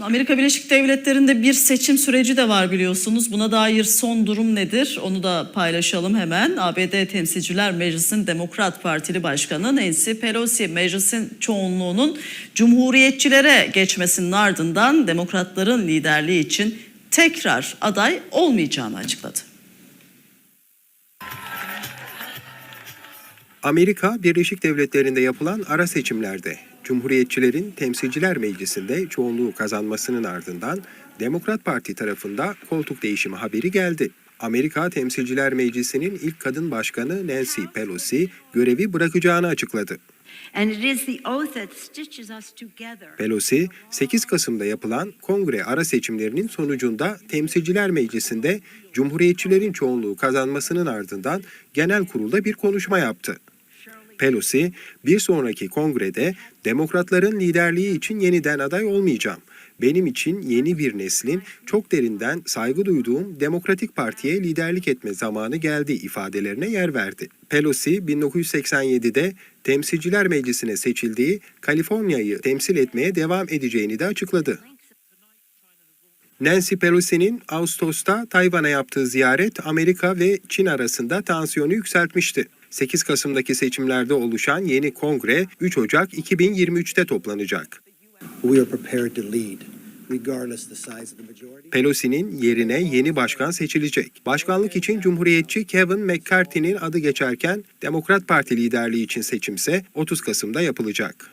Amerika Birleşik Devletleri'nde bir seçim süreci de var biliyorsunuz. Buna dair son durum nedir? Onu da paylaşalım hemen. ABD Temsilciler Meclisi'nin Demokrat Partili Başkanı Nancy Pelosi meclisin çoğunluğunun cumhuriyetçilere geçmesinin ardından demokratların liderliği için tekrar aday olmayacağını açıkladı. Amerika Birleşik Devletleri'nde yapılan ara seçimlerde Cumhuriyetçilerin Temsilciler Meclisi'nde çoğunluğu kazanmasının ardından Demokrat Parti tarafında koltuk değişimi haberi geldi. Amerika Temsilciler Meclisi'nin ilk kadın başkanı Nancy Pelosi görevi bırakacağını açıkladı. Pelosi, 8 Kasım'da yapılan kongre ara seçimlerinin sonucunda Temsilciler Meclisi'nde Cumhuriyetçilerin çoğunluğu kazanmasının ardından genel kurulda bir konuşma yaptı. Pelosi, bir sonraki kongrede demokratların liderliği için yeniden aday olmayacağım. Benim için yeni bir neslin çok derinden saygı duyduğum Demokratik Parti'ye liderlik etme zamanı geldi ifadelerine yer verdi. Pelosi 1987'de Temsilciler Meclisi'ne seçildiği Kaliforniya'yı temsil etmeye devam edeceğini de açıkladı. Nancy Pelosi'nin Ağustos'ta Tayvan'a yaptığı ziyaret Amerika ve Çin arasında tansiyonu yükseltmişti. 8 Kasım'daki seçimlerde oluşan yeni kongre 3 Ocak 2023'te toplanacak. Pelosi'nin yerine yeni başkan seçilecek. Başkanlık için Cumhuriyetçi Kevin McCarthy'nin adı geçerken Demokrat Parti liderliği için seçimse 30 Kasım'da yapılacak.